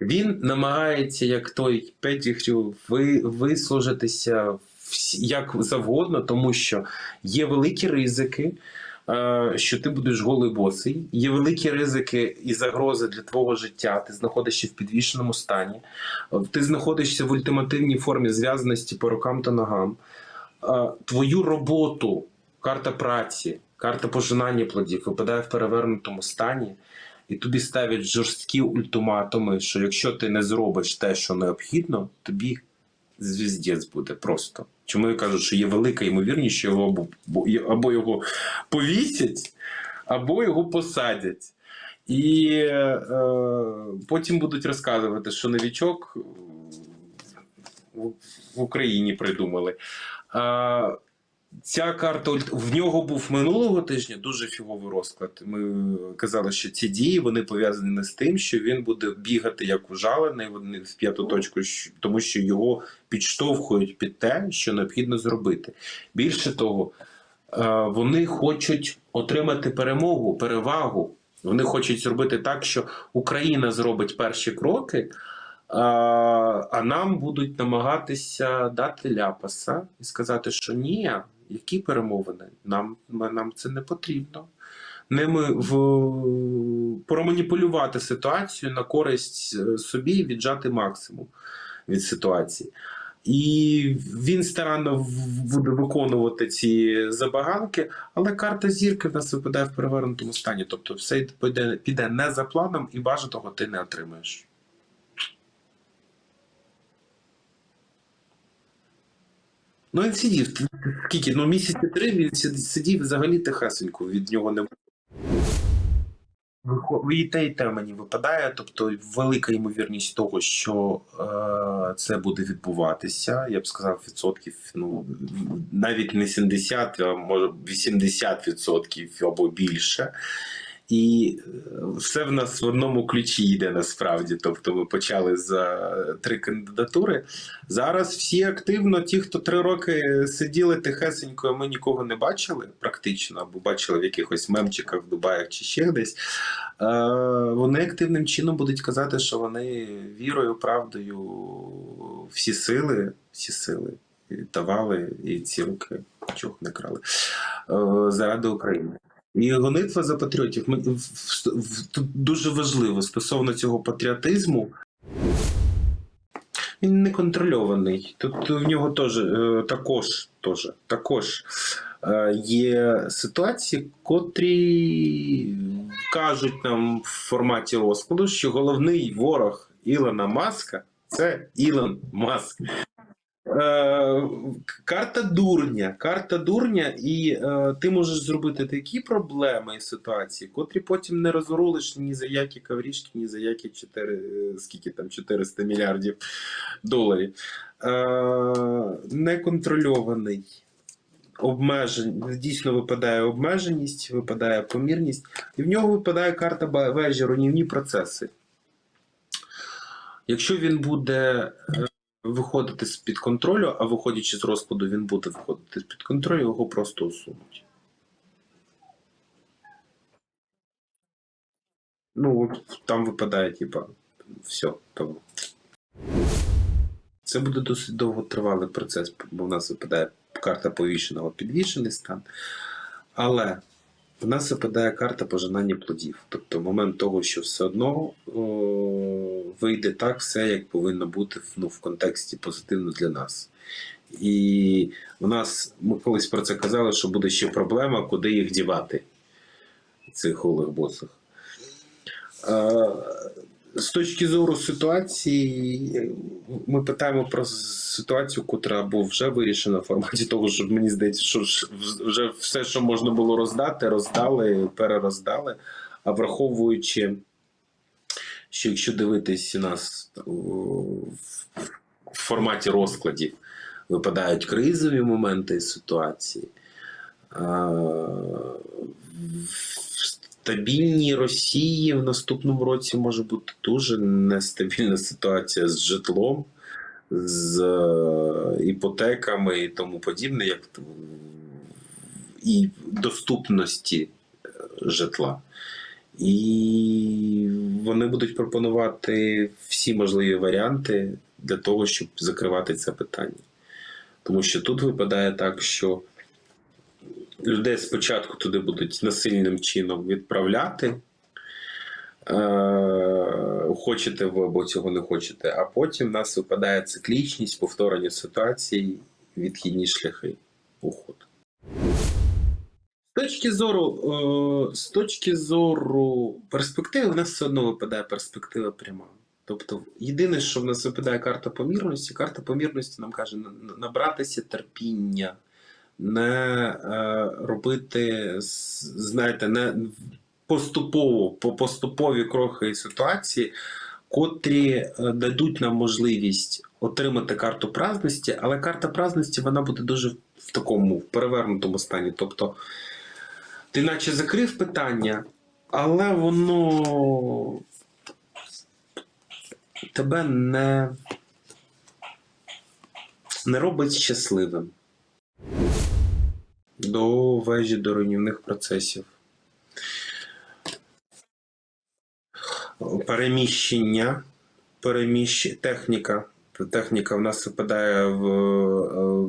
Він намагається, як той Петігрю, ви, вислужитися як завгодно, тому що є великі ризики, е, що ти будеш голий босий, є великі ризики і загрози для твого життя. Ти знаходишся в підвішеному стані, ти знаходишся в ультимативній формі зв'язаності по рукам та ногам. Е, Твою роботу, карта праці, карта пожинання плодів випадає в перевернутому стані. І тобі ставлять жорсткі ультиматуми, що якщо ти не зробиш те, що необхідно, тобі звіздець буде просто. Чому я кажу, що є велика ймовірність, що його або, його повісять, або його посадять. І е, потім будуть розказувати, що новічок в, Україні придумали. А, Ця карта в нього був минулого тижня дуже фіговий розклад. Ми казали, що ці дії вони пов'язані не з тим, що він буде бігати як ужалений в п'яту точку, тому що його підштовхують під те, що необхідно зробити. Більше того, е, вони хочуть отримати перемогу, перевагу. Вони хочуть зробити так, що Україна зробить перші кроки. А, а нам будуть намагатися дати ляпаса і сказати, що ні, які перемовини? Нам, нам це не потрібно. Ними в, проманіпулювати ситуацію на користь е, собі і віджати максимум від ситуації. І він старанно буде виконувати ці забаганки, але карта зірки в нас випадає в перевернутому стані. Тобто все піде, не за планом, і бажаного ти не отримаєш. Ну, він сидів. Скільки? Ну, місяці три він сидів взагалі тихесенько, від нього не Вихо- і те, і те мені випадає, тобто велика ймовірність того, що е, це буде відбуватися. Я б сказав, відсотків, ну навіть не 70, а може 80 відсотків або більше. І все в нас в одному ключі йде насправді. Тобто ми почали за три кандидатури. Зараз всі активно, ті, хто три роки сиділи тихесенько, ми нікого не бачили, практично, або бачили в якихось мемчиках в Дубаях чи ще десь. Е, вони активним чином будуть казати, що вони вірою, правдою, всі сили, всі сили давали і ці роки чого не крали е, заради України. І гонитва за патріотів. Ми- дуже важливо стосовно цього патріотизму. Він не контрольований. Тут в нього теж е, також, теж, також е, є ситуації, котрі кажуть нам в форматі розкладу, що головний ворог Ілона Маска це Ілон Маск. Е, карта дурня. Карта дурня, і е, ти можеш зробити такі проблеми і ситуації, котрі потім не розрулиш ні за які каврішки, ні за які 4, е, скільки там 400 мільярдів доларів. Е, неконтрольований. Обмежень, дійсно випадає обмеженість, випадає помірність, і в нього випадає карта вежі, руйнівні процеси. Якщо він буде е, виходити з-під контролю, а виходячи з розкладу, він буде виходити з-під контролю, його просто усунуть. Ну, там випадає, типа, все. Там. Це буде досить довготривалий процес, бо в нас випадає карта повішеного підвішений стан. Але в нас випадає карта пожинання плодів. Тобто момент того, що все одно о, вийде так, все як повинно бути ну, в контексті позитивно для нас. І в нас ми колись про це казали, що буде ще проблема, куди їх дівати, цих голих босих. З точки зору ситуації, ми питаємо про ситуацію, котра або вже вирішена в форматі того, що мені здається, що вже все, що можна було роздати, роздали, перероздали. А враховуючи, що якщо дивитись нас в форматі розкладів, випадають кризові моменти ситуації. Стабільній Росії в наступному році може бути дуже нестабільна ситуація з житлом, з е, іпотеками і тому подібне, як і доступності е, житла. І вони будуть пропонувати всі можливі варіанти для того, щоб закривати це питання. Тому що тут випадає так, що людей спочатку туди будуть насильним чином відправляти. Е, Хочете ви або цього не хочете, а потім в нас випадає циклічність, повторення ситуацій, відхідні шляхи уходу. З точки зору, е, з точки зору перспективи, в нас все одно випадає перспектива пряма. Тобто, єдине, що в нас випадає карта помірності, карта помірності нам каже на- на- набратися терпіння, не е, робити, знаєте, не поступово, по поступові кроки ситуації, котрі е, дадуть нам можливість отримати карту праздності, але карта праздності вона буде дуже в такому в перевернутому стані. Тобто, ти наче закрив питання, але воно тебе не, не робить щасливим до вежі до руйнівних процесів. Переміщення, переміщ... техніка. Техніка в нас випадає в е,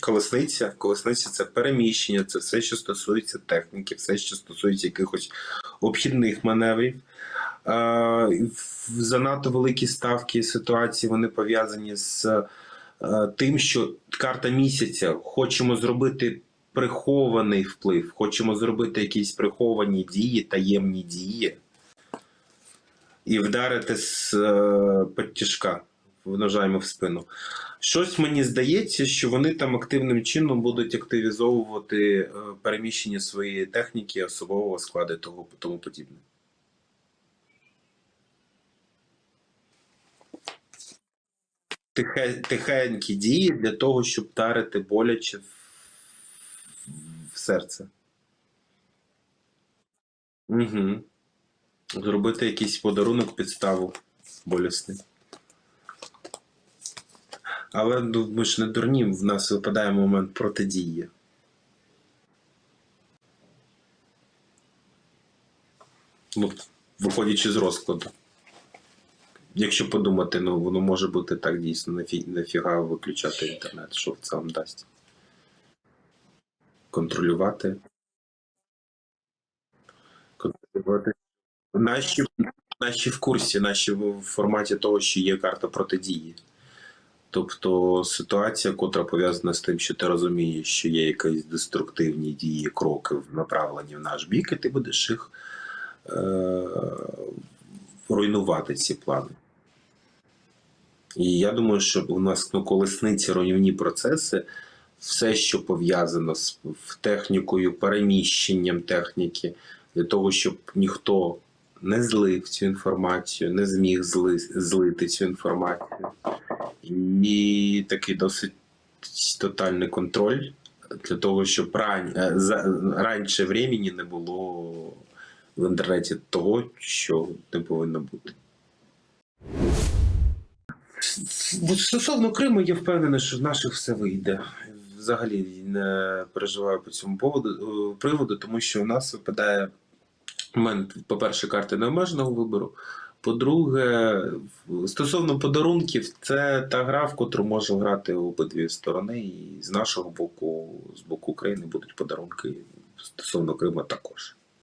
колесниця. Колесниця це переміщення, це все, що стосується техніки, все, що стосується якихось обхідних маневрів. Е, Занадто великі ставки ситуації вони пов'язані з тим, що карта місяця хочемо зробити прихований вплив, хочемо зробити якісь приховані дії, таємні дії і вдарити з е, підтяжка, нажаємо в спину. Щось мені здається, що вони там активним чином будуть активізовувати е, переміщення своєї техніки, особового складу і тому подібне. Тихе, тихенькі дії для того, щоб вдарити боляче в, в серце. Угу. Зробити якийсь подарунок підставу болісний. Але ну, ми ж не дурні, в нас випадає момент протидії. Ну, виходячи з розкладу. Якщо подумати, ну воно може бути так дійсно, нафі, нафіга виключати інтернет, що це вам дасть. Контролювати. Контролювати. Наші, наші в курсі, наші в форматі того, що є карта протидії. Тобто ситуація, котра пов'язана з тим, що ти розумієш, що є якісь деструктивні дії, кроки направлені в наш бік, і ти будеш їх е- руйнувати ці плани. І я думаю, що у нас ну, колесниці, руйнівні процеси, все, що пов'язано з технікою, переміщенням техніки, для того, щоб ніхто не злив цю інформацію, не зміг зли, злити цю інформацію. І такий досить тотальний контроль для того, щоб ран... е, раніше времени не було в інтернеті того, що не повинно бути. Стосовно Криму, я впевнений, що в наших все вийде. Взагалі не переживаю по цьому поводу, е, приводу, тому що у нас випадає момент, по-перше, карти необмеженого вибору. По-друге, стосовно подарунків, це та гра, в котру може грати обидві сторони. І з нашого боку, з боку України, будуть подарунки стосовно Криму також.